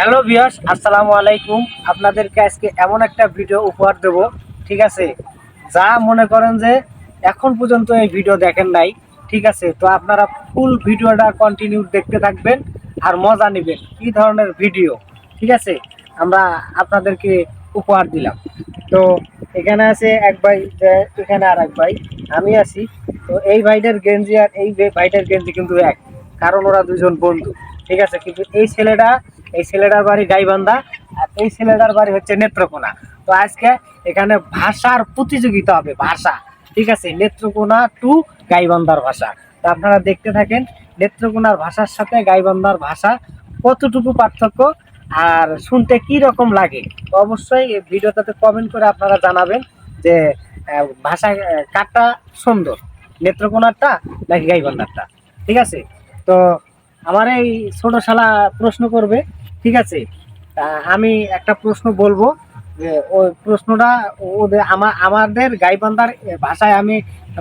Hello বিয়াস আসসালামু আলাইকুম। আপনাদেরকে আজকে এমন একটা ভিডিও উপহার দেব, ঠিক আছে? যা মনে করেন যে এখন পর্যন্ত এই ভিডিও দেখেন নাই, ঠিক আছে? তো আপনারা ফুল ভিডিওটা কন্টিনিউ দেখতে থাকবেন আর মজা নেবেন। কি ধরনের ভিডিও, ঠিক আছে? আমরা আপনাদেরকে উপহার দিলাম। তো এখানে আছে এক ভাই এখানে আর এক ভাই, আমি আছি। তো এই ভাইটার গেঞ্জি আর এই ভাইটার গেঞ্জি কিন্তু এক, কারণ ওরা দুজন বন্ধু, ঠিক আছে? কিন্তু এই ছেলেটা এই ছেলেটার বাড়ি গাইবান্ধা আর এই ছেলেটার বাড়ি হচ্ছে নেত্রকোনা। তো আজকে এখানে ভাষার প্রতিযোগিতা হবে, ভাষা। ঠিক আছে? নেত্রকোনা টু গাইবান্ধার ভাষা। তো আপনারা দেখতে থাকেন, নেত্রকোনার ভাষার সাথে গাইবান্ধার ভাষা কতটুকু পার্থক্য আর শুনতে কি রকম লাগে? তো অবশ্যই এই ভিডিওটাতে কমেন্ট করে আপনারা জানাবেন যে ভাষা কারটা সুন্দর, নেত্রকোনারটা নাকি গাইবান্ধারটা? ঠিক আছে? তো আমার এই ছোট শালা প্রশ্ন করবে ঠিক আছে? আমি একটা প্রশ্ন বলব যে ওই প্রশ্নটা ওদের আমার আমাদের গাইবান্ধার ভাষায় আমি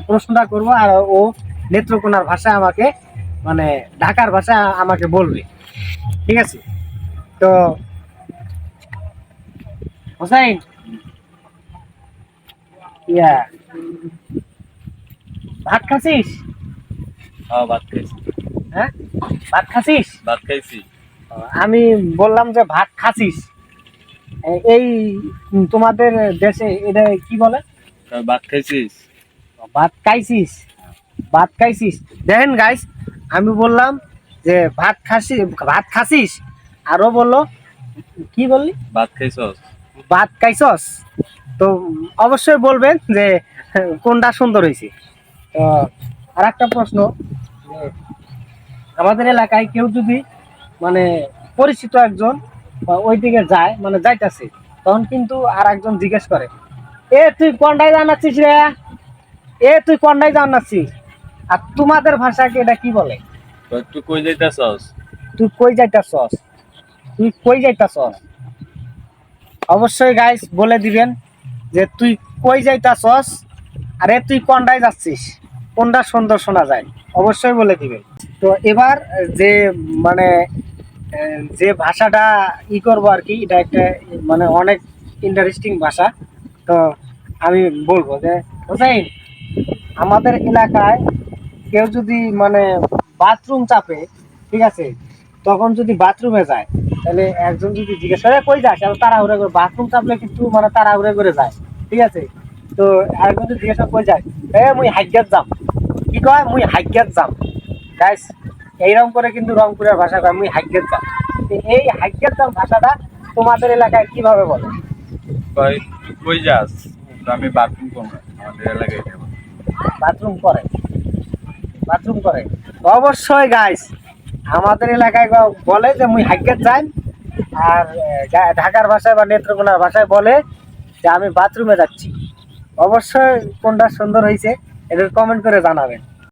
প্রশ্নটা করব আর ও নেত্রকোনার ভাষায় আমাকে মানে ঢাকার ভাষায় আমাকে বলবে। ঠিক আছে? তো হোসাইন? ইয়া। ভাত খাসিস হ্যাঁ ভাত খাইছি। হ্যাঁ? ভাত খাসিস ভাত খাইছি। আমি বললাম যে ভাত খাসিস এই তোমাদের দেশে এটা কি বলে? ভাত খাইছিস? ভাত খাইছিস। ভাত খাইছিস। দেখেন গাইস আমি বললাম যে ভাত খাসি ভাত খাসিস? আরও বলল কি বললি? ভাত খাইছস? ভাত খাইছস? তো অবশ্যই বলবেন যে কোনটা সুন্দর হয়েছে। তো আর একটা প্রশ্ন আমাদের এলাকায় কেউ যদি মানে পরিচিত একজন ওই দিকে যায় মানে যাইতাছে। তখন কিন্তু আর একজন জিজ্ঞেস করে এ তুই কোনটায় জানাচ্ছিস রে? এ তুই কোনটায় জানাচ্ছিস আর তোমাদের ভাষাকে এটা কি বলে? তো একটু কই যাইতাছস? তুই কই যাইতাছস? তুই কই যাইতাছস? অবশ্যই গাইস বলে দিবেন যে তুই কই যাইতাছস? আরে তুই কোনটায় যাচ্ছিস? কোনটা সুন্দর শোনা যায়? অবশ্যই বলে দিবেন। তো এবার যে মানে যে ভাষাটা ই করব আর কি, এটা একটা মানে অনেক ইন্টারেস্টিং ভাষা। তো আমি বলব যে, হোসাইন, আমাদের এলাকায় কেউ যদি মানে বাথরুম চাপে, ঠিক আছে, তখন যদি বাথরুমে যায়, তাহলে একজন যদি জিজ্ঞেস করে কই যাস? তাড়াহুড়া করে বাথরুম চাপলে কিন্তু মানে তাড়াহুড়া করে যায়। ঠিক আছে? তো আরেকজন যদি জিজ্ঞেস কই যায় এ, মুই হাইজ্ঞাত যাম। কি কয়? মুই হাইজ্ঞাত যাম। গাইস এইরকম করে কিন্তু রংপুরের ভাষা মুই হাইজ্ঞাত যাম এই হাইজ্ঞাত যাম ভাষাটা তোমাদের এলাকায় কীভাবে বলে? কই যাস? আমি বাথরুম করব আমাদের এলাকায় বাথরুম করে। বাথরুম করে। অবশ্যই গাইস আমাদের এলাকায় বলে যে মুই হাইজ্ঞাত যাই আর ঢাকার ভাষায় বা নেত্রকোনার ভাষায় বলে যে আমি বাথরুমে যাচ্ছি। অবশ্যই কোনটা সুন্দর হয়েছে এদের কমেন্ট করে জানাবেন।